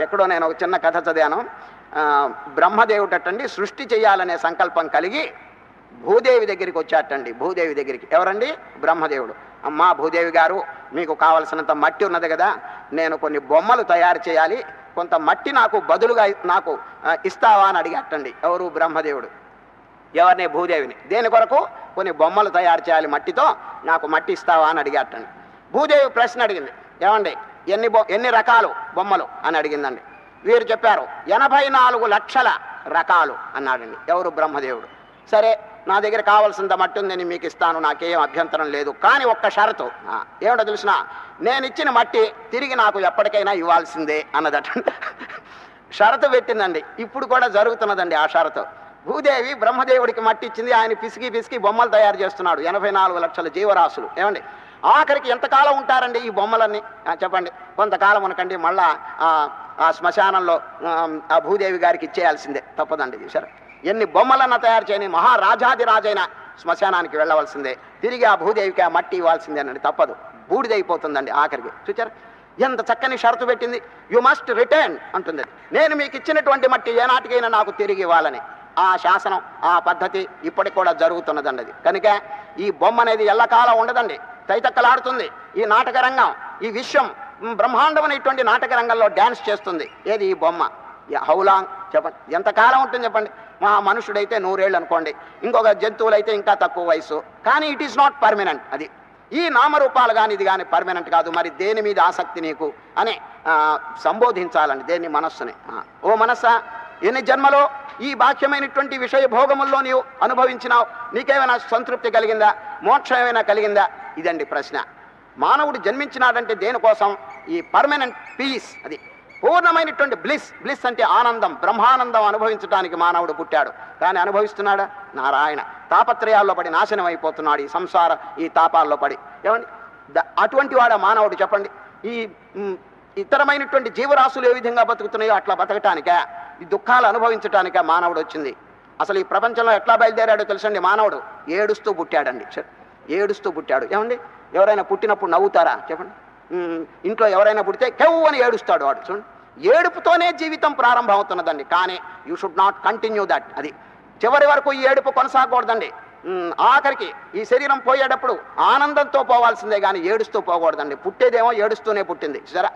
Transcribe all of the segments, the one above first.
ఎక్కడో నేను ఒక చిన్న కథ చదివాను. బ్రహ్మదేవుడటండి సృష్టి చేయాలనే సంకల్పం కలిగి భూదేవి దగ్గరికి వచ్చాటండి భూదేవి దగ్గరికి. ఎవరండి? బ్రహ్మదేవుడు. అమ్మా భూదేవి గారు మీకు కావలసినంత మట్టి ఉన్నది కదా. నేను కొన్ని బొమ్మలు తయారు చేయాలి. కొంత మట్టి నాకు బదులుగా నాకు ఇస్తావా అని అడిగట్టండి ఎవరు? బ్రహ్మదేవుడు. ఎవరిని? భూదేవిని. దేని కొరకు? కొన్ని బొమ్మలు తయారు చేయాలి మట్టితో. నాకు మట్టి ఇస్తావా అని అడిగట్టండి భూదేవి ప్రశ్న అడిగింది. ఏమండి? ఎన్ని బొ ఎన్ని రకాలు బొమ్మలు అని అడిగిందండి. వీరు చెప్పారు ఎనభై నాలుగు లక్షల రకాలు అన్నాడండి. ఎవరు బ్రహ్మదేవుడు? సరే నా దగ్గర కావాల్సినంత మట్టి ఉంది నేను మీకు ఇస్తాను నాకేం అభ్యంతరం లేదు కానీ ఒక్క షరతు. ఏమిటో తెలిసిన? నేను ఇచ్చిన మట్టి తిరిగి నాకు ఎప్పటికైనా ఇవ్వాల్సిందే అన్నదట. షరతు పెట్టిందండి. ఇప్పుడు కూడా జరుగుతున్నదండి ఆ షరతు. భూదేవి బ్రహ్మదేవుడికి మట్టి ఇచ్చింది ఆయన పిసికి పిసికి బొమ్మలు తయారు చేస్తున్నాడు ఎనభై నాలుగు లక్షల జీవరాశులు. ఏమండి? ఆఖరికి ఎంతకాలం ఉంటారండి ఈ బొమ్మలన్నీ? చెప్పండి. కొంతకాలం ఉనకండి మళ్ళా ఆ, శ్మశానంలో ఆ, భూదేవి గారికి ఇచ్చేయాల్సిందే. తప్పదండి చూసారు ఎన్ని బొమ్మలన్నా తయారు చేయని మహారాజాదిరాజైన శ్మశానానికి వెళ్ళవలసిందే. తిరిగి ఆ భూదేవికి ఆ మట్టి ఇవ్వాల్సిందేనండి తప్పదు. బూడిదైపోతుందండి ఆఖరికి. చూచారు ఎంత చక్కని షరతు పెట్టింది. యు మస్ట్ రిటర్న్ అంటుంది నేను మీకు ఇచ్చినటువంటి మట్టి ఏనాటికైనా నాకు తిరిగి ఇవ్వాలని. ఆ శాసనం ఆ పద్ధతి ఇప్పటికి కూడా జరుగుతున్నదండి అది కనుక ఈ బొమ్మ అనేది ఎల్లకాలం ఉండదండి. తైతక్కలాడుతుంది. ఈ నాటక రంగం ఈ విశ్వం మ్, బ్రహ్మాండమైనటువంటి నాటక రంగంలో డ్యాన్స్ చేస్తుంది. ఏది ఈ బొమ్మ? హౌలాంగ్ చెప్పండి. ఎంతకాలం ఉంటుంది చెప్పండి? మా మనుషుడైతే నూరేళ్ళు అనుకోండి. ఇంకొక జంతువులైతే ఇంకా తక్కువ వయసు. కానీ ఇట్ ఈస్ నాట్ పర్మనెంట్ అది. ఈ నామరూపాలు కానీ ఇది కానీ పర్మనెంట్ కాదు. మరి దేని మీద ఆసక్తి నీకు? అని సంబోధించాలండి దేన్ని మనస్సుని. ఓ మనస్సా? ఎన్ని జన్మలో ఈ బాహ్యమైనటువంటి విషయ భోగముల్లో నీవు అనుభవించినావు? నీకేమైనా సంతృప్తి కలిగిందా? మోక్షం ఏమైనా కలిగిందా? ఇదండి ప్రశ్న. మానవుడు జన్మించినాడంటే దేనికోసం? ఈ పర్మనెంట్ పీస్ అది. పూర్ణమైనటువంటి బ్లిస్. బ్లిస్ అంటే ఆనందం బ్రహ్మానందం అనుభవించడానికి మానవుడు పుట్టాడు. కానీ అనుభవిస్తున్నాడా? నారాయణ. తాపత్రయాల్లో పడి నాశనం అయిపోతున్నాడు ఈ సంసార ఈ తాపాల్లో పడి. ఏమండి? ద- అటువంటి వాడ మానవుడు చెప్పండి? ఈ ఇతరమైనటువంటి జీవరాశులు ఏ విధంగా బతుకుతున్నాయో అట్లా బతకటానికే ఈ దుఃఖాలు అనుభవించటానికే మానవుడు వచ్చింది. అసలు ఈ ప్రపంచంలో ఎట్లా బయలుదేరాడో తెలుసండి మానవుడు? ఏడుస్తూ పుట్టాడండి. ఏడుస్తూ పుట్టాడు. ఏమండి ఎవరైనా పుట్టినప్పుడు నవ్వుతారా? చెప్పండి. ఇంట్లో ఎవరైనా పుడితే కెవ్వు అని ఏడుస్తాడు వాడు. చూడండి. ఏడుపుతోనే జీవితం ప్రారంభం అవుతున్నదండి కానీ you should not continue that అది చివరి వరకు ఈ ఏడుపు కొనసాగకూడదండి. ఆఖరికి ఈ శరీరం పోయేటప్పుడు ఆనందంతో పోవాల్సిందే కానీ ఏడుస్తూ పోకూడదండి. పుట్టేదేమో ఏడుస్తూనే పుట్టింది. సరే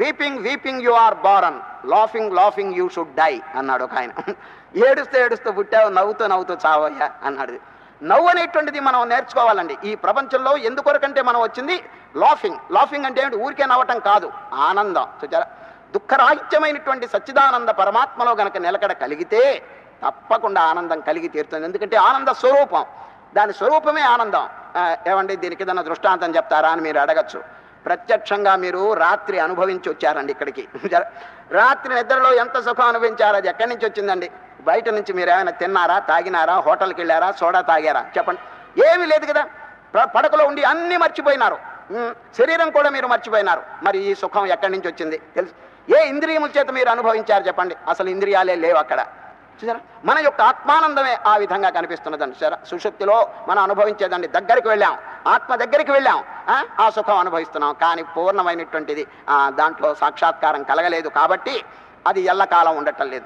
weeping weeping you are born laughing laughing you should die అన్నాడు ఒక ఆయన. ఏడుస్తూ ఏడుస్తూ పుట్టావు నవ్వుతూ నవ్వుతూ చావయ్యా అన్నాడు. నవ్వు అనేటువంటిది మనం నేర్చుకోవాలండి. ఈ ప్రపంచంలో ఎందుకొరకంటే మనం వచ్చింది లాఫింగ్ లాఫింగ్ అంటే ఏమిటి? ఊరికే నవ్వటం కాదు ఆనందం. చూచారా దుఃఖరాహిత్యమైనటువంటి సచ్చిదానంద పరమాత్మలో గనక నిలకడ కలిగితే తప్పకుండా ఆనందం కలిగి తీరుతుంది. ఎందుకంటే ఆనంద స్వరూపం. దాని స్వరూపమే ఆనందం. ఏమండి దీనికి ఏదైనా దృష్టాంతం చెప్తారా అని మీరు అడగచ్చు. ప్రత్యక్షంగా మీరు రాత్రి అనుభవించి వచ్చారండి ఇక్కడికి. రాత్రి నిద్రలో ఎంత సుఖం అనుభవించారు? అది ఎక్కడి నుంచి వచ్చిందండి? బయట నుంచి మీరు ఏమైనా తిన్నారా తాగినారా హోటల్కి వెళ్ళారా సోడా తాగారా? చెప్పండి. ఏమీ లేదు కదా. పడకలో ఉండి అన్నీ మర్చిపోయినారు. శరీరం కూడా మీరు మర్చిపోయినారు. మరి ఈ సుఖం ఎక్కడి నుంచి వచ్చింది? తెలుసు. ఏ ఇంద్రియముల చేత మీరు అనుభవించారు చెప్పండి. అసలు ఇంద్రియాలే లేవు అక్కడ. చూసారా? మన యొక్క ఆత్మానందమే ఆ విధంగా కనిపిస్తున్నదండి. చూసారా? సుషుప్తిలో మనం అనుభవించేదండి దగ్గరికి వెళ్ళాం. ఆత్మ దగ్గరికి వెళ్ళాం. ఆ? ఆ సుఖం అనుభవిస్తున్నాం. కానీ పూర్ణమైనటువంటిది దాంట్లో సాక్షాత్కారం కలగలేదు కాబట్టి అది ఎల్లకాలం ఉండటం లేదు.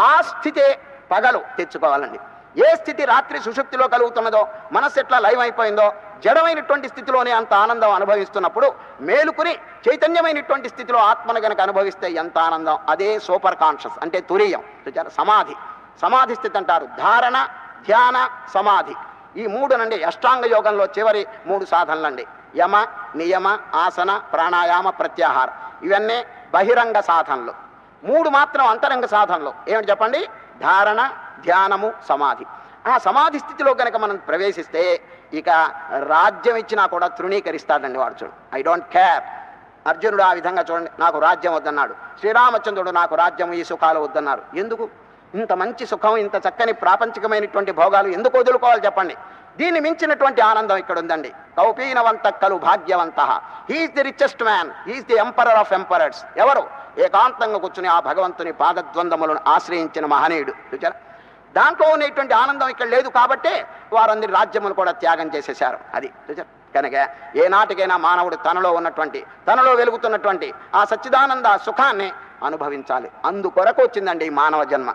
ఆ స్థితే పగలు తెచ్చుకోవాలండి. ఏ స్థితి రాత్రి సుషుప్తిలో కలుగుతున్నదో మనస్సు ఎట్లా లైవ్ అయిపోయిందో జడమైనటువంటి స్థితిలోనే అంత ఆనందం అనుభవిస్తున్నప్పుడు మేలుకుని చైతన్యమైనటువంటి స్థితిలో ఆత్మను గనక అనుభవిస్తే ఎంత ఆనందం? అదే సూపర్ కాన్షియస్ అంటే తురీయం సమాధి. సమాధి స్థితి అంటారు. ధారణ ధ్యాన సమాధి. ఈ మూడు నండి అష్టాంగ యోగంలో చివరి మూడు సాధనలండి. యమ నియమ ఆసన ప్రాణాయామ ప్రత్యాహార. ఇవన్నీ బహిరంగ సాధనలు. మూడు మాత్రం అంతరంగ సాధనలు. ఏమిటి చెప్పండి? ధారణ ధ్యానము సమాధి. ఆ సమాధి స్థితిలో కనుక మనం ప్రవేశిస్తే ఇక రాజ్యం ఇచ్చినా కూడా తృణీకరిస్తాడండి వాడు చూడు ఐ డోంట్ కేర్ అర్జునుడు ఆ విధంగా చూడండి నాకు రాజ్యం వద్దన్నాడు. శ్రీరామచంద్రుడు నాకు రాజ్యం ఈ సుఖాలు వద్దన్నారు. ఎందుకు? ఇంత మంచి సుఖం ఇంత చక్కని ప్రాపంచికమైనటువంటి భోగాలు ఎందుకు వదులుకోవాలి చెప్పండి? దీన్ని మించినటువంటి ఆనందం ఇక్కడ ఉందండి కౌపీనవంత కలు భాగ్యవంత. He's the richest man he's the emperor of emperors ఎవరు? ఏకాంతంగా కూర్చుని ఆ భగవంతుని పాదద్వందములను ఆశ్రయించిన మహనీయుడు. చూచారా దాంట్లో ఉన్నటువంటి ఆనందం ఇక్కడ లేదు కాబట్టే వారందరి రాజ్యములు కూడా త్యాగం చేసేశారు. అది చూచారు కనుక ఏనాటికైనా మానవుడు తనలో ఉన్నటువంటి తనలో వెలుగుతున్నటువంటి ఆ సచ్చిదానంద సుఖాన్ని అనుభవించాలి. అందుకొరకు వచ్చిందండి ఈ మానవ జన్మ.